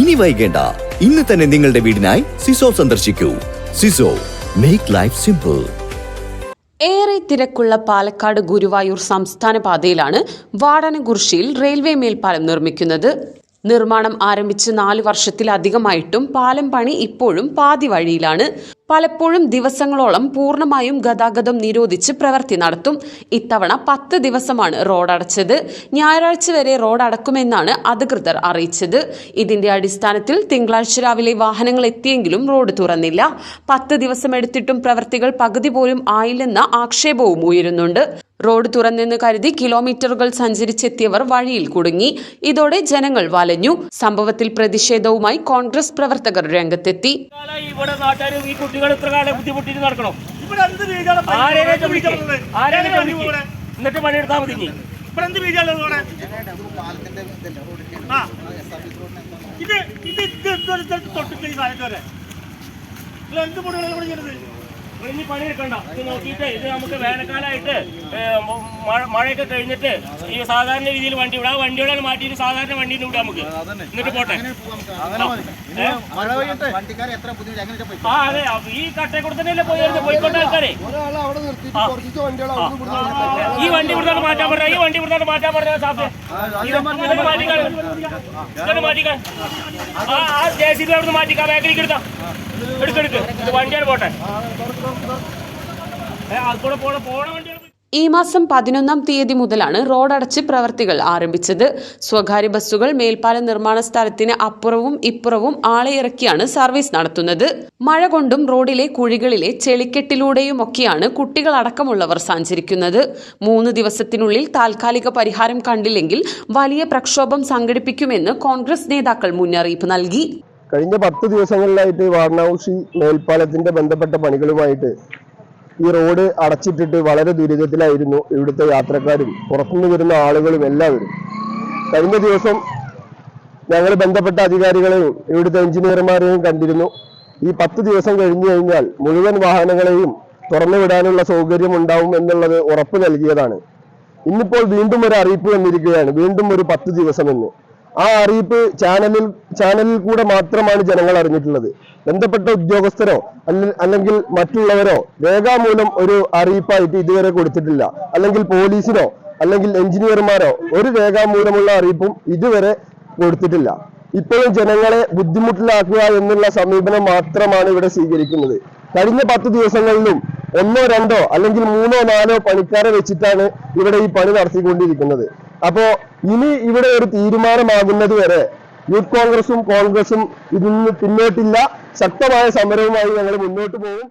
ഇനി വൈകേണ്ട. ഇന്ന് തന്നെ നിങ്ങളുടെ വീടിനായി സിസോ സന്ദർശിക്കൂ. സിസോ മേക്ക് ലൈഫ് സിമ്പിൾ ഏറെ തിരക്കുള്ള പാലക്കാട് ഗുരുവായൂർ സംസ്ഥാന പാതയിലാണ് വാടനകുർശിയിൽ റെയിൽവേ മേൽപ്പാലം നിർമ്മിക്കുന്നത്. നിർമ്മാണം ആരംഭിച്ച് നാല് വർഷത്തിലധികമായിട്ടും പാലം പണി ഇപ്പോഴും പാതി വഴിയിലാണ്. പലപ്പോഴും ദിവസങ്ങളോളം പൂർണമായും ഗതാഗതം നിരോധിച്ച് പ്രവൃത്തി നടത്തും. ഇത്തവണ പത്ത് ദിവസമാണ് റോഡ് അടച്ചത്. ഞായറാഴ്ച വരെ റോഡ് അടക്കുമെന്നാണ് അധികൃതർ അറിയിച്ചത്. ഇതിന്റെ അടിസ്ഥാനത്തിൽ തിങ്കളാഴ്ച രാവിലെ വാഹനങ്ങൾ എത്തിയെങ്കിലും റോഡ് തുറന്നില്ല. പത്ത് ദിവസം എടുത്തിട്ടും പ്രവൃത്തികൾ പകുതി പോലും ആയില്ലെന്ന ആക്ഷേപവും ഉയരുന്നുണ്ട്. റോഡ് തുറന്നെന്ന് കരുതി കിലോമീറ്ററുകൾ സഞ്ചരിച്ചെത്തിയവർ വഴിയിൽ കുടുങ്ങി. ഇതോടെ ജനങ്ങൾ വലഞ്ഞു. സംഭവത്തിൽ പ്രതിഷേധവുമായി കോൺഗ്രസ് പ്രവർത്തകർ രംഗത്തെത്തി. കാലമായി ഇവിടെ നാട്ടുകാർ ഈ കുട്ടികൾ ഇത്ര കാലം ബുദ്ധിമുട്ടിട്ട് നടക്കണം? എന്നിട്ട് പണിയെടുത്താൽ മതി. ഇത് ഇത് ഇത് തൊട്ടിട്ട് ഈ സാധനത്തെ വരെ. എന്ത് പൊടികളാണ് കൂടെ ചെയ്യുന്നത്? ഇനി പണിയെടുക്കണ്ട. ഇത് നോക്കിയിട്ട് ഇത് നമുക്ക് വേനൽക്കാലമായിട്ട് മഴയൊക്കെ കഴിഞ്ഞിട്ട് ഈ സാധാരണ രീതിയിൽ വണ്ടി വിടാം. വണ്ടികളെ മാറ്റിയിട്ട് സാധാരണ വണ്ടിയിൽ വിടാം നമുക്ക്. എന്നിട്ട് പോട്ടെ. ആ അതെ. ഈ കട്ടയെ കൂടെ തന്നെയല്ലേ പോയി വരുന്നത്? പോയിക്കോട്ടെ ആൾക്കാരെ. ആ. ഈ വണ്ടി ഇവിടുന്ന് മാറ്റാൻ പറഞ്ഞ ഈ വണ്ടി ഇവിടുന്ന് മാറ്റാൻ പറഞ്ഞ സാഫ്. മാറ്റിക്കാൻ. മാറ്റിക്കാൻ. ആ ആ. ജെ സി ബി അവിടുന്ന് മാറ്റിക്കാം ബാക്കിലേക്ക് എടുത്താ ഈ മാസം പതിനൊന്നാം തീയതി മുതലാണ് റോഡടച്ച് പ്രവർത്തികൾ ആരംഭിച്ചത്. സ്വകാര്യ ബസ്സുകൾ മേൽപ്പാല നിർമ്മാണ സ്ഥലത്തിന് അപ്പുറവും ഇപ്പുറവും ആളെ ഇറക്കിയാണ് സർവീസ് നടത്തുന്നത്. മഴ കൊണ്ടും റോഡിലെ കുഴികളിലെ ചെളിക്കെട്ടിലൂടെയുമൊക്കെയാണ് കുട്ടികളടക്കമുള്ളവർ സഞ്ചരിക്കുന്നത്. മൂന്ന് ദിവസത്തിനുള്ളിൽ താൽക്കാലിക പരിഹാരം കണ്ടില്ലെങ്കിൽ വലിയ പ്രക്ഷോഭം സംഘടിപ്പിക്കുമെന്ന് കോൺഗ്രസ് നേതാക്കൾ മുന്നറിയിപ്പ് നൽകി. കഴിഞ്ഞ പത്ത് ദിവസങ്ങളിലായിട്ട് വാരണാസി മേൽപ്പാലത്തിന്റെ ബന്ധപ്പെട്ട പണികളുമായിട്ട് ഈ റോഡ് അടച്ചിട്ടിട്ട് വളരെ ദുരിതത്തിലായിരുന്നു ഇവിടുത്തെ യാത്രക്കാരും പുറത്തുനിന്ന് വരുന്ന ആളുകളും എല്ലാവരും. കഴിഞ്ഞ ദിവസം ഞങ്ങൾ ബന്ധപ്പെട്ട അധികാരികളെയും ഇവിടുത്തെ എഞ്ചിനീയർമാരെയും കണ്ടിരുന്നു. ഈ പത്ത് ദിവസം കഴിഞ്ഞു കഴിഞ്ഞാൽ മുഴുവൻ വാഹനങ്ങളെയും തുറന്നുവിടാനുള്ള സൗകര്യം ഉണ്ടാവും എന്നുള്ളത് ഉറപ്പ് നൽകിയതാണ്. ഇന്നിപ്പോൾ വീണ്ടും ഒരു അറിയിപ്പ് വന്നിരിക്കുകയാണ്. വീണ്ടും ഒരു പത്ത് ദിവസമെന്ന്. ആ അറിയിപ്പ് ചാനലിൽ ചാനലിൽ കൂടെ മാത്രമാണ് ജനങ്ങൾ അറിഞ്ഞിട്ടുള്ളത്. ബന്ധപ്പെട്ട ഉദ്യോഗസ്ഥരോ അല്ലെങ്കിൽ മറ്റുള്ളവരോ രേഖാമൂലം ഒരു അറിയിപ്പായിട്ട് ഇതുവരെ കൊടുത്തിട്ടില്ല. അല്ലെങ്കിൽ പോലീസിനോ അല്ലെങ്കിൽ എഞ്ചിനീയർമാരോ ഒരു രേഖാമൂലമുള്ള അറിയിപ്പും ഇതുവരെ കൊടുത്തിട്ടില്ല. ഇപ്പോഴും ജനങ്ങളെ ബുദ്ധിമുട്ടിലാക്കുക എന്നുള്ള സമീപനം മാത്രമാണ് ഇവിടെ സ്വീകരിക്കുന്നത്. കഴിഞ്ഞ പത്ത് ദിവസങ്ങളിലും ഒന്നോ രണ്ടോ അല്ലെങ്കിൽ മൂന്നോ നാലോ പണിക്കാരെ വെച്ചിട്ടാണ് ഇവിടെ ഈ പണി നടത്തിക്കൊണ്ടിരിക്കുന്നത്. അപ്പോ ഇനി ഇവിടെ ഒരു തീരുമാനമാകുന്നത് വരെ യൂത്ത് കോൺഗ്രസും കോൺഗ്രസും ഇതിൽ നിന്ന് പിന്നോട്ടില്ല. ശക്തമായ സമരവുമായി ഞങ്ങൾ മുന്നോട്ട് പോകും.